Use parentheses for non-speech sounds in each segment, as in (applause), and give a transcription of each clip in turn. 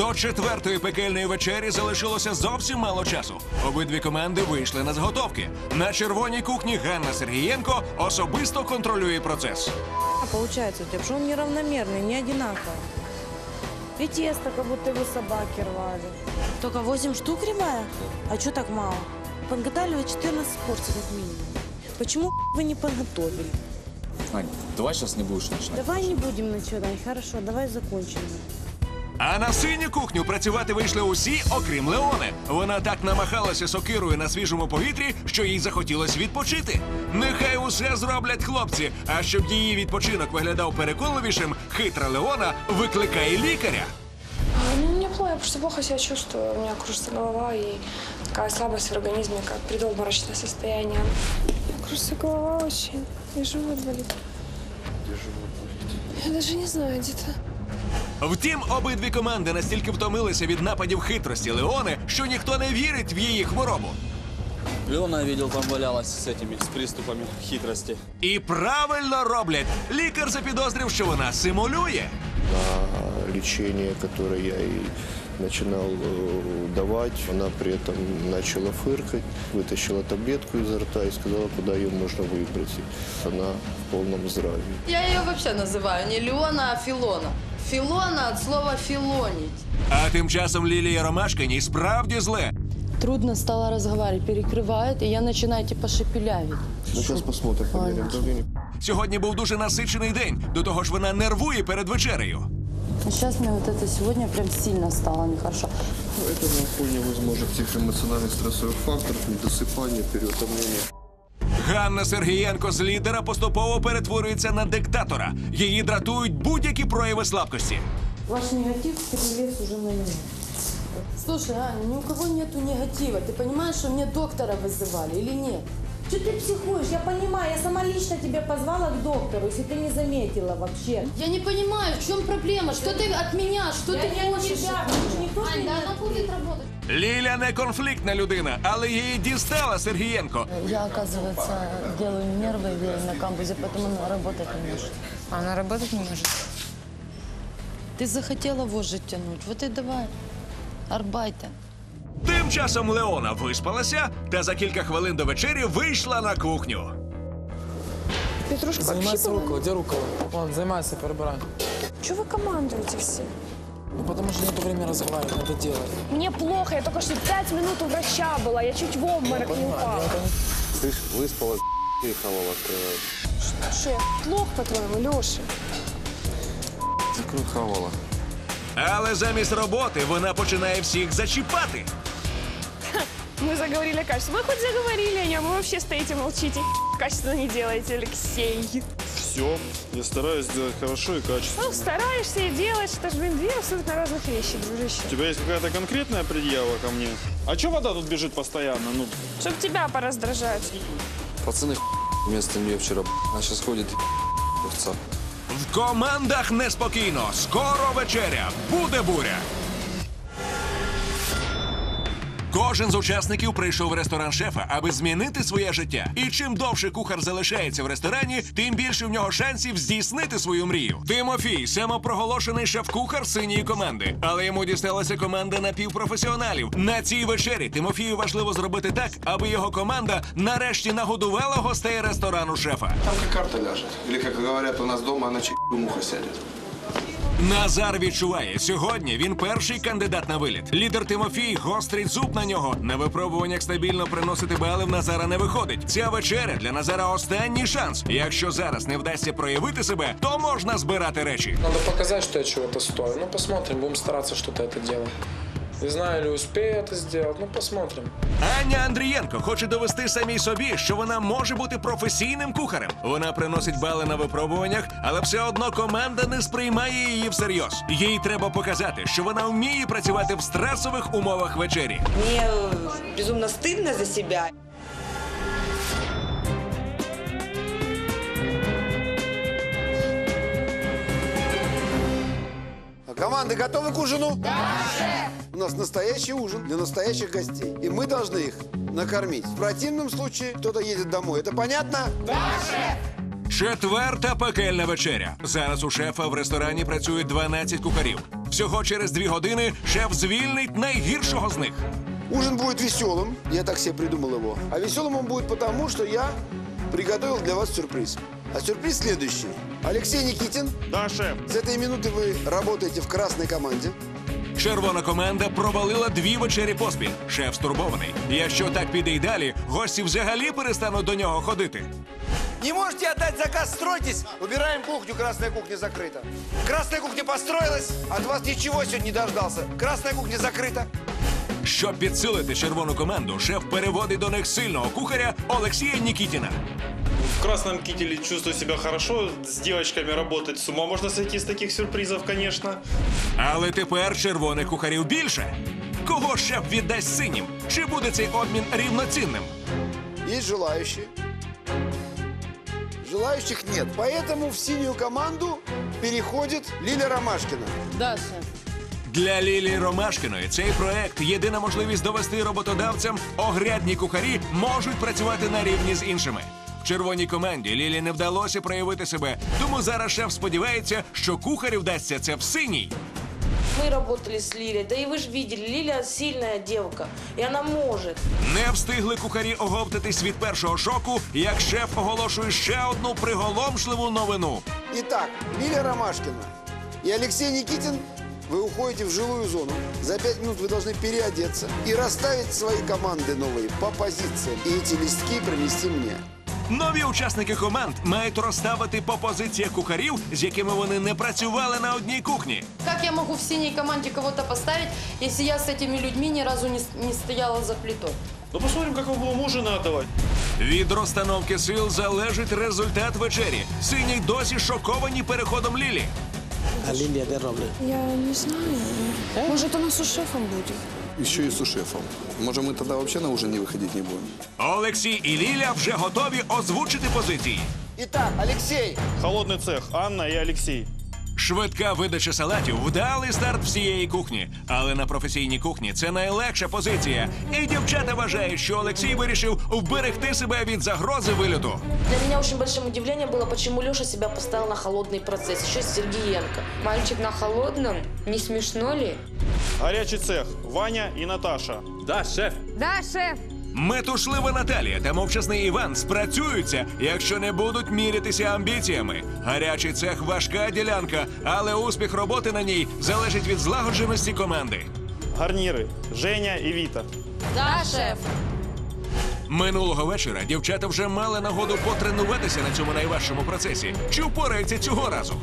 До четвертої пекельної вечері залишилося зовсім мало часу. Обидві команди вийшли на заготовки. На червоній кухні Ганна Сергієнко особисто контролює процес. А Получается у тебя, что он неравномерный, не одинаковый. И тесто, как будто вы собаки рвали. Только 8 штук рябая? А что так мало? Подготавливать 14 порций как минимум. Почему вы не подготовили? Ань, давай сейчас не будешь начинать. Давай не будем начинать. Хорошо, давай закончим. А на синю кухню працювати вийшли усі, окрім Леони. Вона так намахалася сокирою на свіжому повітрі, що їй захотілося відпочити. Нехай усе зроблять хлопці. А щоб її відпочинок виглядав переконливішим, хитра Леона викликає лікаря. Ну, мне плохо, я просто плохо себя чувствую. У меня кружится голова и такая слабость в организме, как предобморочное состояние. Кружится голова очень, и живот болит. Где живот болит? Я даже не знаю, где-то... Втім, обидві команди настільки втомилися від нападів хитрості Леони, що ніхто не вірить в її хворобу. Леона, я видел, там валялась с этими, с приступами хитрости. І правильно роблять. Лікар запідозрив, що вона симулює. на лечение, которое я ей начинал э, давать. Она при этом начала фыркать, вытащила таблетку изо рта и сказала, куда ее можно выбросить. Она в полном здравии. Я ее вообще называю не Леона, а Филона. Филона от слова филонить. А тим часом Лілія Ромашкиній справді зле. Трудно стало разговаривать, перекрывает, и я начинаю типа шепелявить. Ну, сейчас посмотрим, померяем давление. Сьогодні був дуже насичений день. До того ж, вона нервує перед вечерею. А сейчас мне вот это сегодня прям сильно стало нехорошо. Ну, Это на фоне возможных психоэмоциональных стрессовых факторов, недосыпания, переутомления. Ганна Сергієнко з лідера поступово перетворюється на диктатора. Її дратують будь-які прояви слабкості. Ваш негатив перелез уже на меня. Слушай, Аня, ни у кого нету негатива. Ты понимаешь, что мне доктора вызывали или нет? Что ты психуешь? Я понимаю, я сама лично тебя позвала к доктору, если ты не заметила вообще. Я не понимаю, в чем проблема? Что ты от меня? Что ты я не хочешь? тебя, никто Ань, меня да она будет работать. Ліля не конфліктна людина, але її дістала Сергієнко. Я, оказывается, делаю нервы на камбузе, поэтому она работать не может. Она работать не может. Ты захотела вожжить тянуть, вот и давай. Арбайте. Тим часом Леона виспалася та за кілька хвилин до вечері вийшла на кухню. Петрушка Занимайся подпитана. рукой, где рукола? Вон, занимайся, перебирай. Чего вы командуете все? Ну, потому что нет времени разговаривать, надо делать. Мне плохо, я только что пять минут у врача была, я чуть в обморок не упала. Слышь, выспалась, (laughs) и хавал открывает. Что, я плохо, по-твоему, Леша? Закрой хавала. Але замість роботи вона починає всіх зачіпати. Мы заговорили о качестве. Вы хоть заговорили о нем, вы вообще стоите, молчите. Качественно не делаете, Алексей. Все, я стараюсь сделать хорошо и качественно. Ну, стараешься и делаешь. Это же, блин, две абсолютно разных вещи, дружище. У тебя есть какая-то конкретная предъява ко мне? А что вода тут бежит постоянно? Ну, Чтоб тебя пораздражать. Пацаны вместо нее вчера она сейчас ходит и. В командах неспокійно. Скоро вечеря. Буде буря. Кожен з учасників прийшов в ресторан шефа, аби змінити своє життя. І чим довше кухар залишається в ресторані, тим більше в нього шансів здійснити свою мрію. Тимофій самопроголошений шеф-кухар синьої команди, але йому дісталася команда напівпрофесіоналів. На цій вечері Тимофію важливо зробити так, аби його команда нарешті нагодувала гостей ресторану шефа. Там карта ляжет. Или, как говорят у нас дома, на чай муха сядет. Назар відчуває, сьогодні він перший кандидат на виліт. Лідер Тимофій гострить зуб на нього. На випробуваннях стабільно приносити бали в Назара не виходить. Ця вечеря для Назара останній шанс. Якщо зараз не вдасться проявити себе, то можна збирати речі. Треба показати, що я чого-то стою. Ну, посмотрим, будемо старатися, що це делать. Не знаю, или успею это сделать, ну, посмотрим. Аня Андрієнко хоче довести самій собі, що вона може бути професійним кухарем. Вона приносить бали на випробуваннях, але все одно команда не сприймає її всерйоз. Їй треба показати, що вона вміє працювати в стресових умовах вечері. Мне э, безумно стыдно за себя. Команды готовы к ужину? Да, У нас настоящий ужин для настоящих гостей. И мы должны их накормить. В противном случае кто-то едет домой. Это понятно? Четверта пекельна вечеря. Зараз у шефа в ресторані працює 12 кухарів. Всього через дві години шеф звільнить найгіршого з них. Ужин будет веселым, я так себе придумал его. А веселым он будет потому, что я приготовил для вас сюрприз. А сюрприз следующий. Алексей Никитин, Да, шеф. с этой минуты вы работаете в красной команде. Червона команда провалила дві вечері поспіль. Шеф стурбований. Якщо так піде й далі, гості взагалі перестануть до нього ходити. Не можете отдать заказ, стройтесь. Убираем кухню, красная кухня закрыта. Красная кухня построилась, от вас ничего сегодня не дождался. Красная кухня закрыта. Щоб підсилити червону команду, шеф переводить до них сильного кухаря Олексія Нікітіна. В красном кителе чувствую себя хорошо. С девочками работать с ума можно сойти с таких сюрпризов, конечно. Але тепер червоних кухарів більше. Кого шеф віддасть синім? Чи буде цей обмін рівноцінним? Есть желающие. Желающих нет. Поэтому в синюю команду переходит Лиля Ромашкина. Да, шеф. Для Лілії Ромашкіної цей проект єдина можливість довести роботодавцям, огрядні кухарі можуть працювати на рівні з іншими. В червоній команді Лілі не вдалося проявити себе, тому зараз шеф сподівається, що кухарю вдасться це в синій. Мы работали с Лилей, да и вы же видели, Лиля сильная девка, и она может. Не встигли кухарі оговтатись від першого шоку, як шеф оголошує ще одну приголомшливу новину. Итак, Лилия Ромашкина и Алексей Никитин, вы уходите в жилую зону. За пять минут вы должны переодеться и расставить свои команды новые по позициям. И эти листки принести мне. Нові учасники команд мають розставити по позиціях кухарів, з якими вони не працювали на одній кухні. Как я могу в синей команде кого-то поставить, если я с этими людьми ни разу не, с- не стояла за плитой? Ну посмотрим, как мы будем ужины отдавать. Від розстановки сил залежить результат вечері. Сині досі шоковані переходом Лілі. А Лилия де роблять? Я не знаю. Может, она с шефом будет? Еще и с шефом. Может, мы тогда вообще на ужин не выходить не будем? Олексій і Ліля вже готові озвучити позиції. Итак, Алексей, Холодный цех. Анна и Алексей. Швидка видача салатів вдалий старт всієї кухні. Але на професійній кухні це найлегша позиція. І дівчата вважають, що Олексій вирішив вберегти себе від загрози вильоту. Для меня очень большим удивлением было, почему Леша себя поставил на холодный процесс, еще с Сергеенко. Мальчик на холодном? Не смешно ли? Горячий цех. Ваня и Наташа. Да, шеф. Да, шеф. Метушлива Наталія та мовчасний Іван спрацюються, якщо не будуть мірятися амбіціями. Гарячий цех важка ділянка, але успіх роботи на ній залежить від злагодженості команди. Гарниры. Женя и Вита. Да, шеф. Минулого вечора дівчата вже мали нагоду потренуватися на цьому найважчому процесі. Чи впораються цього разу?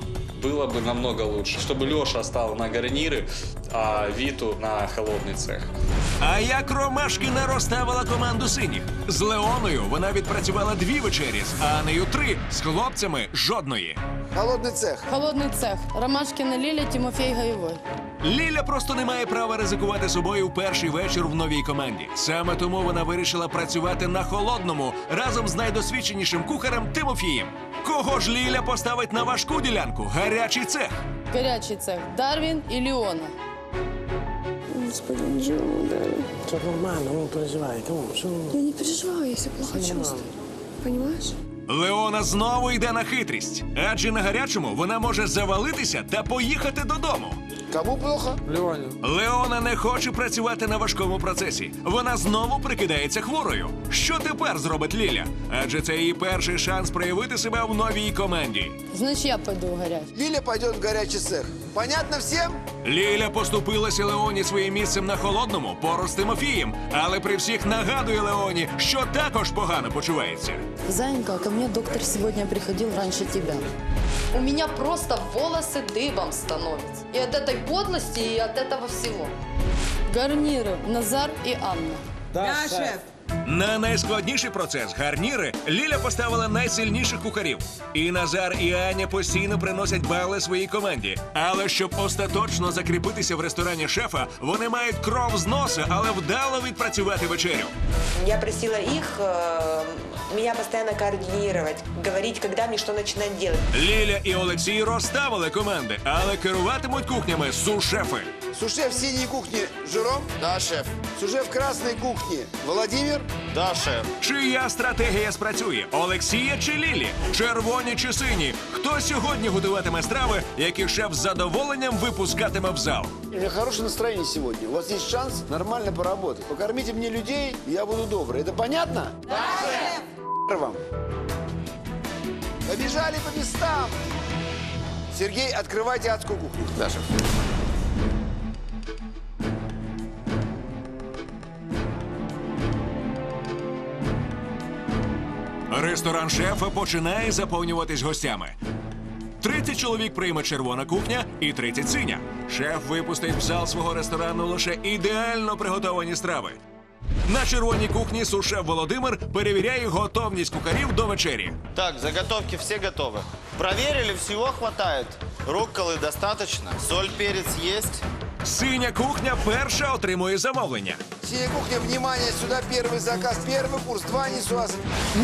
Было бы намного лучше, чтобы Леша стал на гарниры, а Виту на холодный цех. А як Ромашкіна розставила команду синіх? З Леоною вона відпрацювала дві вечері, з Анею три, з хлопцями жодної. холодный цех. Холодный цех. Ромашкина Лиля, Тимофей Гаевой. Ліля просто не має права ризикувати собою в перший вечір в новій команді. Саме тому вона вирішила працювати на холодному разом з найдосвідченішим кухарем Тимофієм. Кого ж Ліля поставить на важку ділянку? Гарячий цех. Горячий цех. Дарвин и Леона. Господи, ничего не ударил. Це нормально. Ну, що... Я не переживаю, если плохо чувствую. Понимаешь? Леона знову йде на хитрість, адже на гарячому вона може завалитися та поїхати додому. Кому плохо? Леона не хоче працювати на важкому процесі. Вона знову прикидається хворою. Що тепер зробить Ліля? Адже це її перший шанс проявити себе в новій команді. Значит, я пойду в горячий. Лиля пойдет в горячий цех. Понятно всем? Ліля поступилася Леоні своїм місцем на холодному поруч з Тимофієм, але при всіх нагадує Леоні, що також погано почувається. Зайенька, ко мне доктор сегодня приходил раньше тебя. У меня просто волосы дыбом становятся. И от этой подлости, и от этого всего. Гарниры Назар и Анна. Да, шеф. На найскладніший процес гарніри Ліля поставила найсильніших кухарів. І Назар і Аня постійно приносять бали своїй команді. Але щоб остаточно закріпитися в ресторані шефа, вони мають кров з носа, але вдало відпрацювати вечерю. Я просила их э, меня постоянно координировать, говорить, когда мне что начинать делать. Ліля і Олексій розставили команди, але керуватимуть кухнями су-шефи. Сушеф синей кухни Жером? Да, шеф. Сушеф красной кухни Владимир? Да, шеф. Чия стратегія спрацює? Олексія чи Лілі? Червоні чи сині? Хто сьогодні готуватиме страви, які шеф з задоволенням випускатиме в зал? У меня хорошее настроение сегодня. У вас есть шанс нормально поработать. Покормите мне людей, и я буду добрый. Это понятно? Да, шеф. вам. Побежали по местам. Сергей, открывайте адскую кухню. Да, шеф. Ресторан шефа починає заповнюватись гостями. 30 чоловік прийме червона кухня і 30 синя. Шеф випустить в зал свого ресторану лише ідеально приготовані страви. На червоній кухні сушеф Володимир перевіряє готовність кухарів до вечері. Так, заготовки все готовы. Проверили, всего хватает. Рукколы достаточно. Соль, перец есть. Синя кухня перша отримує замовлення. Синяя кухня, внимание, сюди перший заказ. перший курс, два несуаз.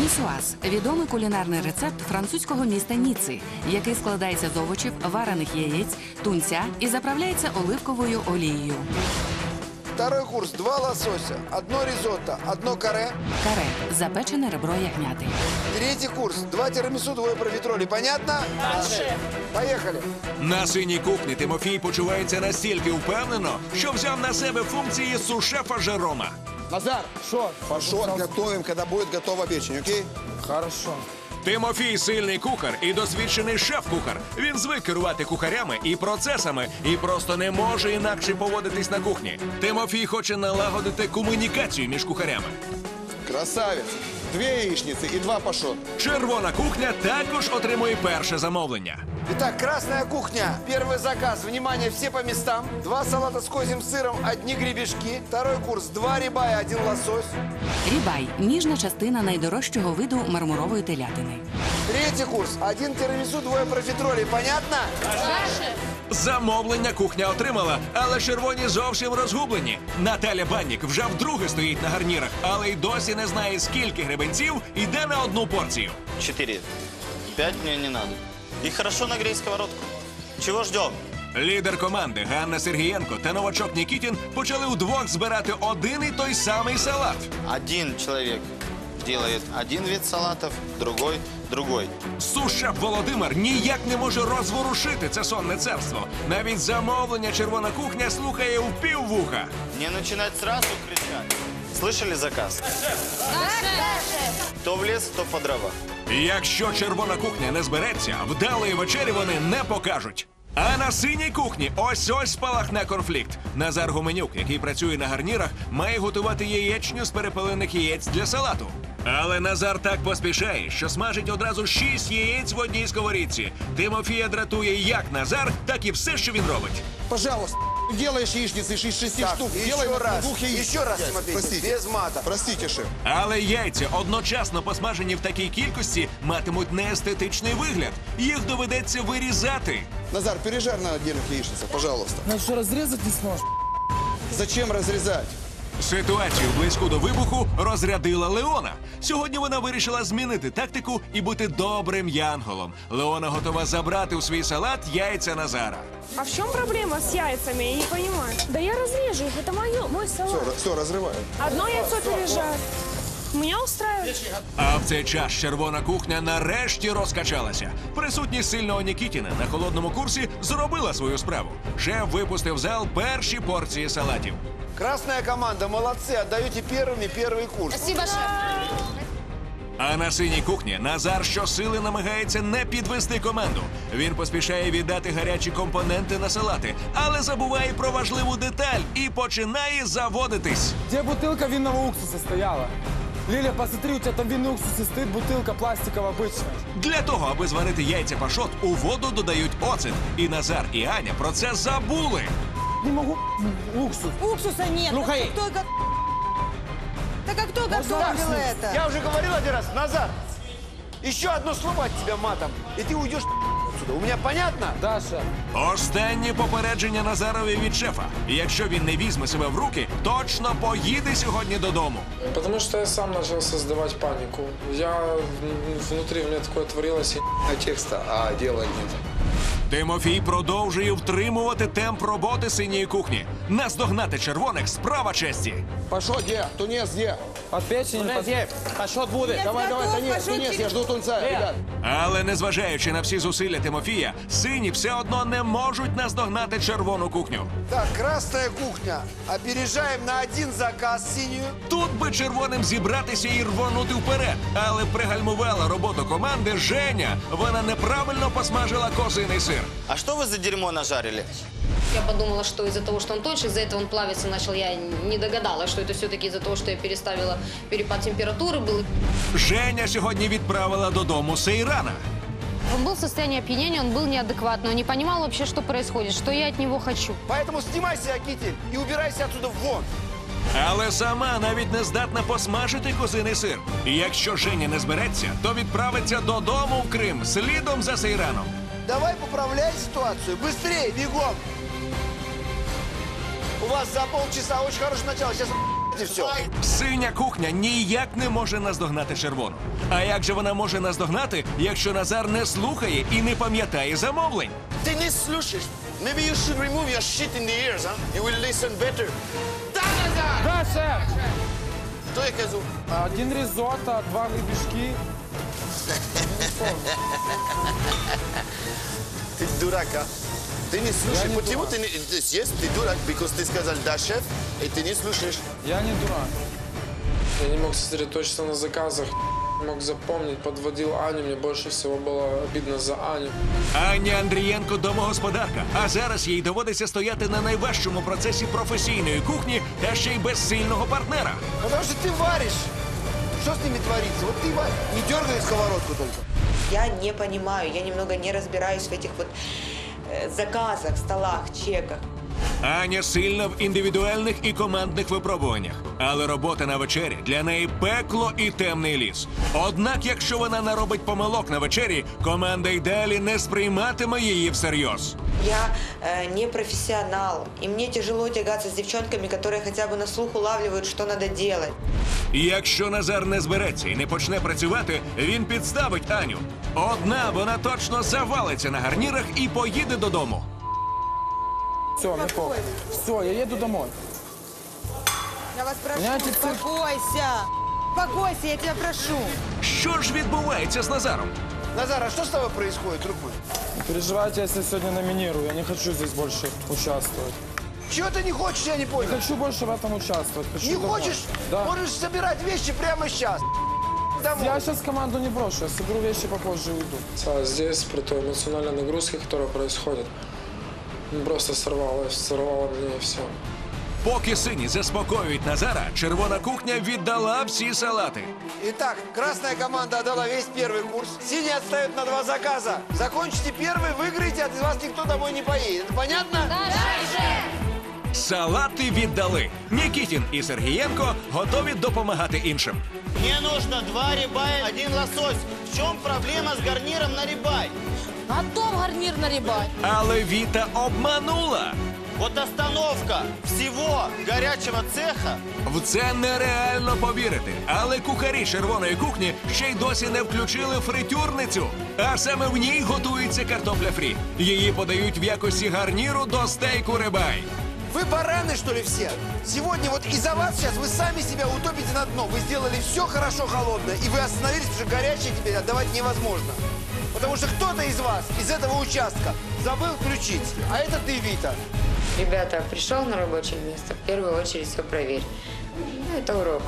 Нісуаз відомий кулінарний рецепт французького міста Ніци, який складається з овочів, варених яєць, тунця і заправляється оливковою олією. Второй курс, два лосося, одно ризотто, одно каре. Каре запечене ребро ягняти. Третий курс, два тирамису, двое профитроли. Понятно? Да, шеф. Поехали. На синій кухні Тимофій почувається настільки впевнено, що взяв на себе функції сушефа Жерома. Назар, что? Пашот готовим, когда будет готова печень, окей? Хорошо. Тимофій сильний кухар і досвідчений шеф-кухар. Він звик керувати кухарями і процесами, і просто не може інакше поводитись на кухні. Тимофій хоче налагодити комунікацію між кухарями. Красавец Две яичницы и два пашот. Червона кухня також отримує перше замовлення. Итак, красная кухня. Первый заказ. Внимание, все по местам. Два салата с козьим сыром, одни гребешки. Второй курс. Два рибая, один лосось. Рібай ніжна частина найдорожчого виду мармурової телятини. Третий курс. Один тирамису, двое профитролей. Понятно? Замовлення кухня отримала, але червоні зовсім розгублені. Наталя Баннік вже вдруге стоїть на гарнірах, але й досі не знає, скільки гребенців йде на одну порцію. Четыре. Пять мне не надо. И хорошо нагрей сковородку. Чего ждем? Лідер команди Ганна Сергієнко та новачок Нікітін почали удвох збирати один і той самий салат. Один человек делает один вид салатов, другой другой. Сушеф Володимир ніяк не може розворушити це сонне царство. Навіть замовлення червона кухня слухає у піввуха. Не начинать сразу кричать. Слышали заказ? Кто в лес, то по дрова. Якщо червона кухня не збереться, вдалої вечері вони не покажуть. А на синій кухні ось ось спалахне конфлікт. Назар Гуменюк, який працює на гарнірах, має готувати яєчню з перепелених яєць для салату. Але Назар так поспішає, що смажить одразу шість яєць в одній сковорідці. Тимофія дратує як Назар, так і все, що він робить. Пожалуйста, делаешь яичницы из шести Так, штук. еще Делай на раз, двух яиц. еще раз. Тимофей, Простите. без мата. Простите, шеф. Але яйця одночасно посмажені в такій кількості матимуть неестетичний вигляд. Їх доведеться вирізати. Назар, пережарь на отдельных яичницах, пожалуйста. Ну что, разрезать не сможешь? Зачем разрезать? Ситуацію близьку до вибуху розрядила Леона. Сьогодні вона вирішила змінити тактику і бути добрим янголом. Леона готова забрати у свій салат яйця Назара. А в чем проблема с яйцами? Я не понимаю. Да я разрежу их, это мое, мой салат. Все, разрываю. Одно яйцо пережарю. Меня устраивает. А в цей час червона кухня нарешті розкачалася. Присутність сильного Нікітіна на холодному курсі зробила свою справу. Шеф випустив в зал перші порції салатів. Красная команда, молодцы, отдаете первыми первый курс. Спасибо, шеф. А на синій кухні Назар щосили намагається не підвести команду. Він поспішає віддати гарячі компоненти на салати, але забуває про важливу деталь і починає заводитись. Где бутылка винного уксуса стояла? Лиля, посмотри, у тебя там винный уксус и стоит бутылка пластиковая обычная. Для того, аби зварити яйця пашот, у воду додають оцет. І Назар і Аня про це забули. Не могу уксус. Уксуса нет. Слухай. Так кто, го- так а кто готовил это? Я уже говорил один раз, Назар, еще одно слово от тебя матом, и ты уйдешь отсюда. У меня понятно? Да, шеф. Останнє попередження Назарові від шефа. Якщо він не візьме себе в руки, точно поїде сьогодні додому. Потому что я сам начал создавать панику. Я м, внутри у меня такое творилось. и А текста, а дела нет. Тимофій продовжує втримувати темп роботи синьої кухні. Наздогнати червоних справа честі. Пашот где? Тунец где? От печени под... Пашот будет. Давай, давай, тунец, тунец, я жду тунца, ребят. Але незважаючи на всі зусилля Тимофія, сині все одно не можуть наздогнати червону кухню. Так, красная кухня. Опережаем на один заказ синюю. Тут би червоним зібратися і рвонути вперед, але пригальмувала роботу команди Женя. Вона неправильно посмажила козиний сир. А что вы за дерьмо нажарили? Я подумала, что из-за того, что он тоньше, из-за этого он плавиться начал. Я не догадалась, что это все-таки из-за того, что я переставила перепад температуры был. Женя сьогодні відправила додому Сейрана. Он был в состоянии опьянения, он был неадекватный, он не понимал вообще, что происходит, что я от него хочу. Поэтому снимай себя китель и убирайся отсюда вон. Але сама навіть не здатна посмажити козиний сир. І якщо Женя не збереться, то відправиться додому в Крим слідом за Сейраном. Давай поправляй ситуацию. Быстрее, бегом. У вас за полчаса очень хорошее начало. Сейчас (laughs) и все. Синя кухня ніяк не може наздогнати червону. А як же вона може наздогнати, якщо Назар не слухає і не пам'ятає замовлень? Ты не слушаешь. Maybe you should remove your shit in the ears, huh? You will listen better. Да, шеф! Что я казу? Один ризотто, два гребешки. (laughs) Ты дурак, а? Ты не слушаешь. не Почему дурак. ты не... ты- Yes, ты дурак, because ты сказал да, шеф, и ты не слушаешь. Я не дурак. Я не мог сосредоточиться на заказах. Не мог запомнить, подводил Аню. Мне больше всего было обидно за Аню. Аня Андрієнко домогосподарка, а зараз їй доводиться стояти на найважчому процесі професійної кухні та ще й без сильного партнера. Потому что ты варишь. Что с ними творится? Вот ты ва- не дергай сковородку только. Я не понимаю, я немного не разбираюсь в этих вот э, заказах, столах, чеках. Аня сильна в індивідуальних і командних випробуваннях, але робота на вечері для неї пекло і темний ліс. Однак, якщо вона наробить помилок на вечері, команда й далі не сприйматиме її всерйоз. Я э, не профессионал, и мне тяжело тягаться с девчонками, которые хотя бы на слух улавливают, что надо делать. І Якщо Назар не збереться і не почне працювати, він підставить Аню. Одна вона точно завалиться на гарнірах і поїде додому. Все, похуй. Все, я еду домой. Я вас прошу, Меня эти цирк- успокойся. Успокойся, я тебя прошу. Що ж відбувається з Назаром? Назар, а что с тобой происходит, друг мой? Не переживайте, если сегодня номинирую. Я не хочу здесь больше участвовать. Чего ты не хочешь, я не Не понял. хочу больше в этом участвовать. Хочу Не домой. хочешь? Да. Можешь собирать вещи прямо сейчас. Домой. Я сейчас команду не брошу, я соберу вещи попозже и уйду. А здесь, при той эмоциональной нагрузке, которая происходит, просто сорвалось, сорвало меня и все. Поки сині заспокоюють Назара, червона кухня віддала всі салати. Итак, красная команда отдала весь первый курс. Синий отстает на два заказа. Закончите первый, выиграете, от вас никто домой не поедет. Понятно? Салати віддали. Нікітін і Сергієнко готові допомагати іншим. Мне нужно два рибая, один лосось. В чем проблема с гарниром на рибай? Готов гарнир на рибай. Але Віта обманула. Вот остановка всего горячего цеха. В це нереально повірити. Але кухарі червоної кухні ще й досі не включили фритюрницю. А саме в ній готується картопля фрі. Її подають в якості гарніру до стейку рибай. Вы бараны, что ли, все? Сегодня вот из-за вас сейчас вы сами себя утопите на дно. Вы сделали все хорошо холодное, и вы остановились, потому что горячее теперь отдавать невозможно. Потому что кто-то из вас, из этого участка, забыл включить. А это ты, Вита. Ребята, пришел на рабочее место, в первую очередь все проверь. Ну, это урок.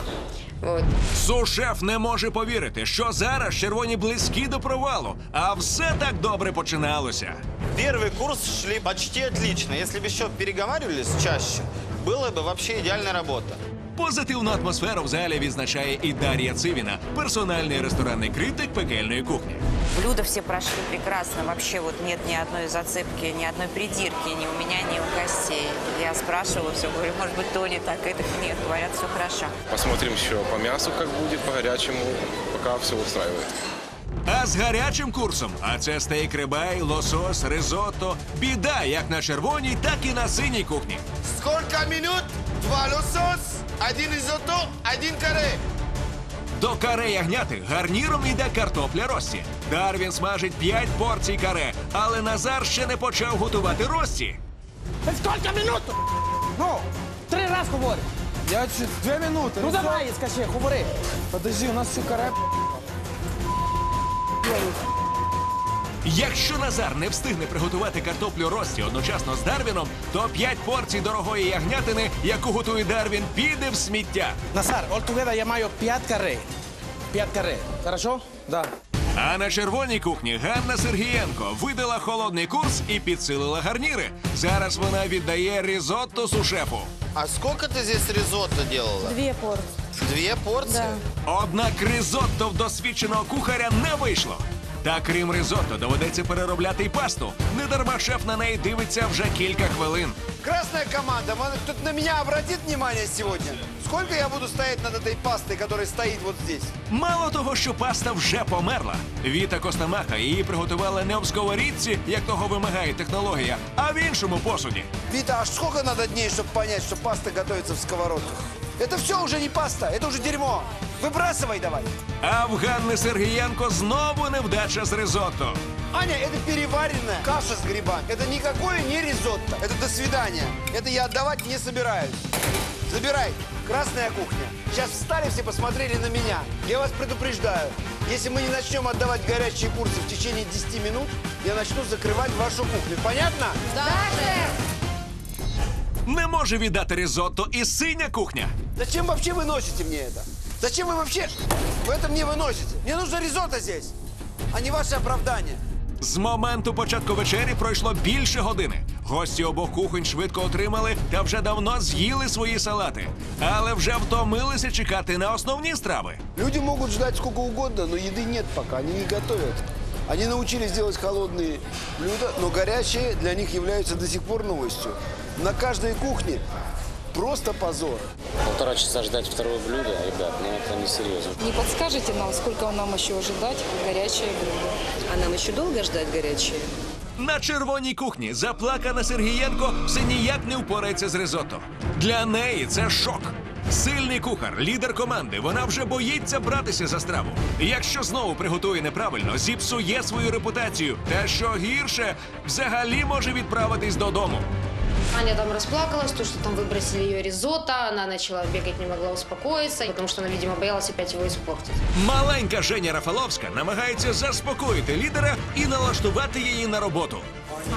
Вот. Сушеф не може повірити, що зараз червоні близькі до провалу, а все так добре починалося. Первый курс шли почти отлично. Если бы еще переговаривались чаще, было бы вообще идеальная работа. Позитивну атмосферу в залі відзначає і Дар'я Цивіна, персональний ресторанний критик пекельної кухні. Блюда все прошли прекрасно. Вообще вот нет ни одной зацепки, ни одной придирки ни у меня, ни у гостей. Я спрашивала все, говорю, может быть, то не так. Это нет, говорят, все хорошо. Посмотрим еще по мясу, как будет, по горячему. Пока все устраивает. А з гарячим курсом, а це стейк рибай, лосос, ризотто, біда як на червоній, так і на синій кухні. Сколько минут? Два лосос, один ризотто, один каре. До каре ягняти гарніром йде картопля рості. Дарвін смажить 5 порцій каре, але Назар ще не почав готувати рості. Сколько минут? Ну, три раз говори. Я чуть две минуты. Ну давай, скажи, говори. Подожди, у нас все каре. Якщо Назар не встигне приготувати картоплю рості одночасно з Дарвіном, то 5 порцій дорогої ягнятини, яку готує Дарвін, піде в сміття. Назар, ортугеда я маю пять каре. Пять каре. Хорошо? Да. А на червоній кухні Ганна Сергієнко видала холодний курс і підсилила гарніри. Зараз вона віддає різотто сушефу. А сколько ты здесь ризотто делала? Две порции. Две порции? Однак ризотто в досвідченого кухаря не вийшло. Та крім ризотто, доведеться переробляти й пасту. Недарма шеф на неї дивиться вже кілька хвилин. Красная команда, ма- кто-то на меня обратит внимание сегодня? Сколько я буду стоять над этой пастой, которая стоит вот здесь? Мало того, що паста вже померла. Віта Костамаха її приготувала не в сковорідці, як того вимагає технологія, а в іншому посуді. Вита, а сколько надо дней, чтобы понять, что паста готовится в сковородках? Это все уже не паста, это уже дерьмо. Выбрасывай давай. А в Ганни Сергієнко знову невдача з ризотто. Аня, это переваренная каша с грибами. Это никакое не ризотто. Это до свидания. Это я отдавать не собираюсь. Забирай. Красная кухня. Сейчас встали все, посмотрели на меня. Я вас предупреждаю. Если мы не начнем отдавать горячие курсы в течение 10 минут, я начну закрывать вашу кухню. Понятно? Не може віддати ризотто і синя кухня. Зачем вообще вы носите мне это? Зачем вы вообще вы это мне выносите? Мне нужно ризотто здесь, а не ваше оправдание. З моменту початку вечері пройшло більше години. Гості обох кухонь швидко отримали та вже давно з'їли свої салати, але вже втомилися чекати на основні страви. Люди могут ждать сколько угодно, но еды нет пока, они не готовят. Они научились делать холодные блюда, но горячие для них являются до сих пор новостью. На каждой кухне просто позор. Полтора часа ждать второе блюдо, ребят, ну это несерьезно. Не подскажете нам, сколько нам еще ожидать горячее блюдо? А нам еще долго ждать горячее? На червоній кухні заплакана Сергієнко все ніяк не впорається з ризотто. Для неї це шок. Сильний кухар, лідер команди. Вона вже боїться братися за страву. Якщо знову приготує неправильно, зіпсує свою репутацію. Та що гірше, взагалі може відправитись додому. Аня там расплакалась, то, что там выбросили ее ризотто, она начала бегать, не могла успокоиться, потому что она, видимо, боялась опять его испортить. Маленька Женя Рафаловська намагається заспокоїти лідера і налаштувати її на роботу.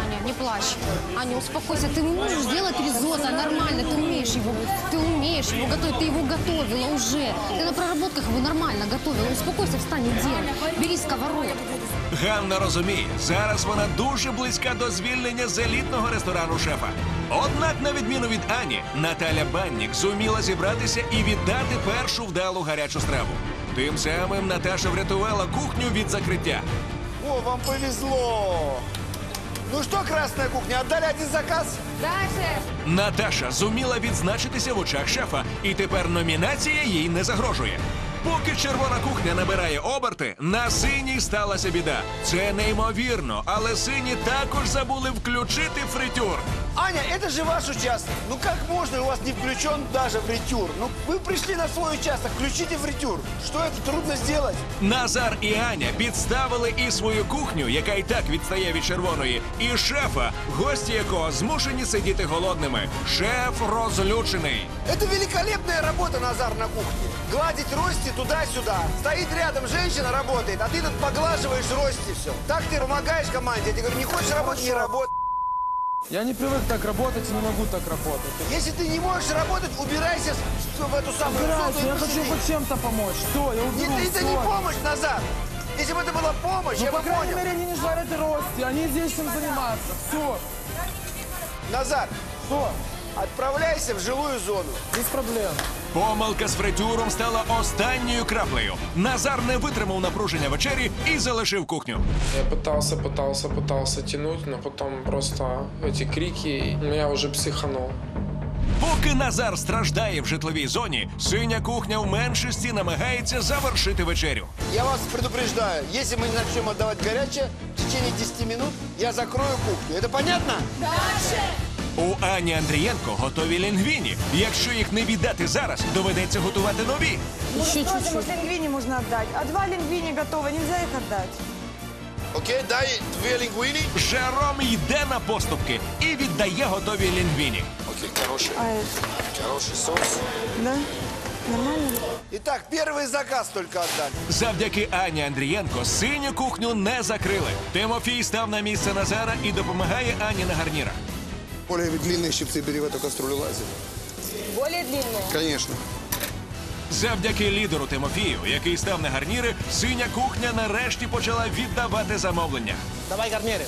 Аня, не плачь. Аня, успокойся. Ты можешь сделать ризотто нормально. Ты умеешь его, ты умеешь его готовить. Ты его готовила уже. Ты на проработках его нормально готовила. Успокойся, встань и делай. Бери сковородку. Ганна розуміє, зараз вона дуже близька до звільнення з елітного ресторану шефа. Однак, на відміну від Ані, Наталя Баннік зуміла зібратися і віддати першу вдалу гарячу страву. Тим самим Наташа врятувала кухню від закриття. О, вам повезло. Ну что, красная кухня, отдали один заказ? Да, шеф. Наташа зуміла відзначитися в очах шефа, і тепер номінація їй не загрожує. Поки червона кухня набирає оберти, на синій сталася біда. Це неймовірно, але сині також забули включити фритюр. Аня, это же ваш участок. Ну как можно, у вас не включен даже фритюр? Ну вы пришли на свой участок, включите фритюр. Что это трудно сделать? Назар і Аня підставили і свою кухню, яка і так відстає від червоної, і шефа, гості якого змушені сидіти голодними. Шеф розлючений. Это великолепная работа, Назар, на кухне. Гладить Рости Туда-сюда. Стоит рядом женщина, работает, а ты тут поглаживаешь Рости все. Так ты помогаешь команде. Я тебе говорю, не хочешь работать, не работай. Я не привык так работать и не могу так работать. Если ты не можешь работать, убирайся в, эту самую Убирайся, я хочу хоть чем-то помочь. Все, я уберу. Нет, это не помощь, Назар. Если бы это была помощь, Ну, я по бы крайней понял. мере, они не жарят рости, они здесь чем заниматься. Все. Назар, Что? отправляйся в жилую зону. Без проблем. Помилка з фритюром стала останньою краплею. Назар не витримав напруження вечері і залишив кухню. Я пытался, пытался, пытался тянуть, но потом просто эти крики, я уже психанул. Поки Назар страждає в житловій зоні, синя кухня в меншості намагається завершити вечерю. Я вас предупреждаю, если мы не начнем отдавать горячее, в течение 10 минут я закрою кухню. Это понятно? У Ані Андрієнко готові лінгвіні. Якщо їх не віддати зараз, доведеться готувати нові. Еще чуть-чуть. лингвини можно отдать. А два лингвини готовы, нельзя их отдать. Окей, дай две лингвини. Жером йде на поступки і віддає готові лінгвіні. Окей, хороший. А это? Хороший соус. Да? Нормально? Итак, первый заказ только отдали. Завдяки Ані Андрієнко синю кухню не закрили. Тимофій став на місце Назара і допомагає Ані на гарнірах. Более длинные щипцы бери в эту кастрюлю лазит. Более длинные? Конечно. Завдяки лідеру Тимофію, який став на гарніри, синя кухня нарешті почала віддавати замовлення. Давай гарниры.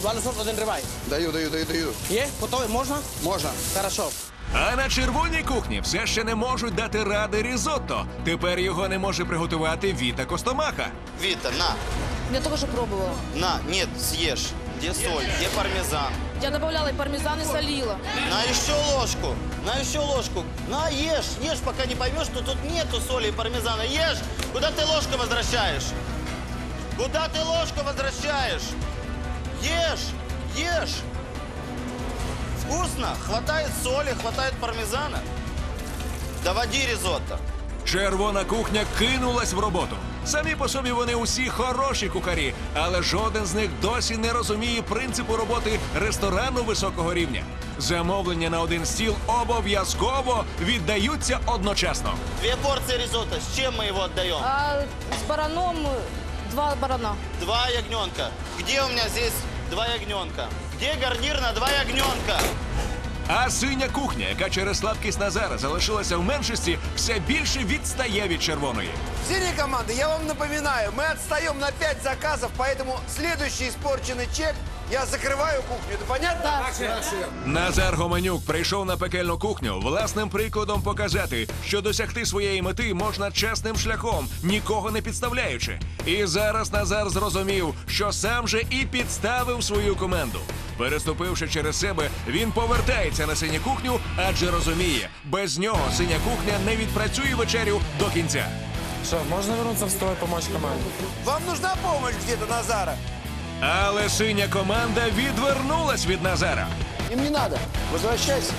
Два лосось, один рибай. Даю, даю, даю, даю. Є? Готові? Можна? Можно. Хорошо. А на червоній кухні все ще не можуть дати ради різотто. Тепер його не може приготувати Віта Костомаха. Вита, на, Я только что пробовала. на, нет, съешь. Где соль, где пармезан? Я добавляла и пармезан, и солила. На еще ложку, на еще ложку. На, ешь, ешь, пока не поймешь, что тут нету соли и пармезана. Ешь! Куда ты ложку возвращаешь? Куда ты ложку возвращаешь? Ешь, ешь! Вкусно? Хватает соли, хватает пармезана? Доводи ризотто. Червона кухня кинулась в роботу. Самі по собі вони усі хороші кухарі, але жоден з них досі не розуміє принципу роботи ресторану високого рівня. Замовлення на один стіл обов'язково віддаються одночасно. Две порции ризотто. С чем мы его отдаем? А с бараном два барана. Два ягненка. Где у меня здесь два ягненка? Где гарнир на два ягненка? А синя кухня, яка через слабкість Назара залишилася в меншості, все більше відстає від червоної. Синяя команда, я вам напоминаю, мы отстаем на 5 заказов, поэтому следующий испорченный чек я закрываю кухню. Это понятно? Назар Гоменюк прийшов на пекельну кухню власним прикладом показати, що досягти своєї мети можна чесним шляхом, нікого не підставляючи. І зараз Назар зрозумів, що сам же і підставив свою команду. Переступивши через себе, він повертається на синю кухню, адже розуміє, без нього синя кухня не відпрацює вечерю до кінця. Что, можно вернуться в строй, помочь команде? Вам нужна помощь где-то, Назара? Але синя команда відвернулась від Назара. Им не надо. Возвращайся.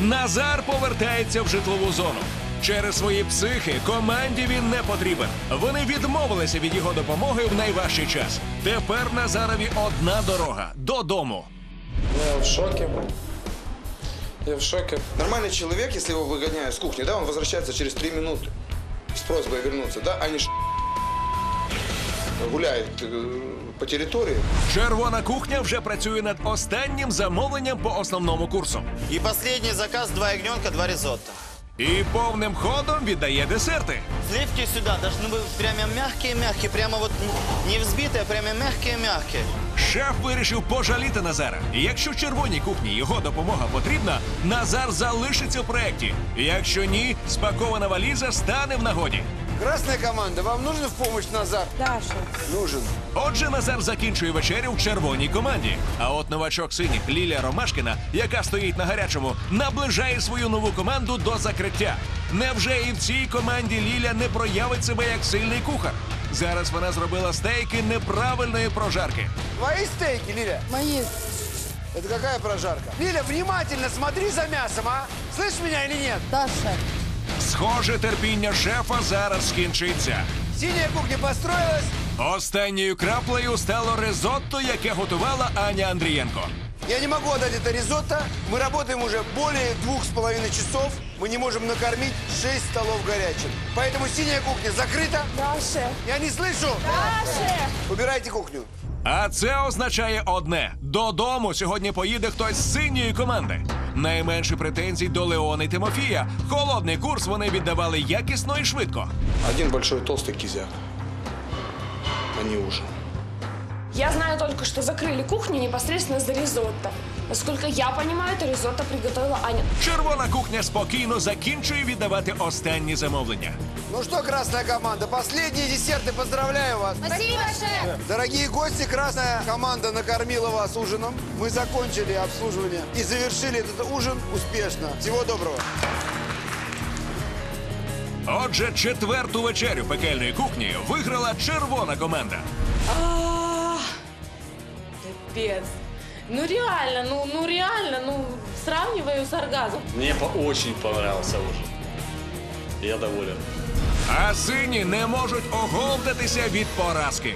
Назар повертається в житлову зону. Через свої психи команді він не потрібен. Вони відмовилися від його допомоги в найважчий час. Тепер Назарові одна дорога додому. Я в шоке. Я в шоке. Нормальный человек, если его выгоняют с кухни, да, он возвращается через три минуты с просьбой вернуться, да, а не ш... гуляет э, по территории. Червона кухня вже працює над останнім замовленням по основному курсу. И последний заказ два ягненка, два ризотто. І повним ходом віддає десерти. Сливки сюда должны быть прямо мягкие-мягкие, прямо вот не взбитые, а прямо мягкие-мягкие. Шеф вирішив пожаліти Назара. І Якщо червоній кухні його допомога потрібна, Назар залишиться в проєкті. Якщо ні, спакована валіза стане в нагоді. Красная команда, вам нужен в помощь Назар? Да, шеф. Нужен. Отже, Назар закінчує вечерю в червоній команді. А от новачок синіх Лілія Ромашкіна, яка стоїть на гарячому, наближає свою нову команду до закриття. Невже і в цій команді Ліля не проявить себе як сильний кухар? Зараз вона зробила стейки неправильної прожарки. Твои стейки, Лиля? Мои. Это какая прожарка? Лиля, внимательно смотри за мясом, а? Слышишь меня или нет? Да, шеф. Схоже, терпіння шефа зараз скінчиться. Синяя кухня построилась. Останньою краплею стало ризотто, яке готувала Аня Андрієнко. Я не могу отдать это ризотто. Мы работаем уже более двух с половиной часов. Мы не можем накормить 6 столов горячим. Поэтому синяя кухня закрыта. Да, шеф. Я не слышу. Да, шеф. Убирайте кухню. А це означає одне: додому сьогодні поїде хтось з синьої команди. Найменше претензій до Леони Тимофія. Холодний курс вони віддавали якісно і швидко. Один большой толстый кизяк. Ані уже. ужин. Я знаю только, что закрыли кухню непосредственно за ризотто. Насколько я понимаю, это ризотто приготовила Аня. Червона кухня спокійно закінчує віддавати останні замовлення. Ну что, красная команда, последние десерты, поздравляю вас. Спасибо, шеф. Дорогие гости, красная команда накормила вас ужином. Мы закончили обслуживание и завершили этот ужин успешно. Всего доброго. Отже, четверту вечерю пекельної кухні виграла червона команда. А, Капец. Ну реально, ну, ну реально, ну сравниваю с оргазмом. Мне по- очень понравился уже. Я доволен. А сині не можуть оговтатися від поразки.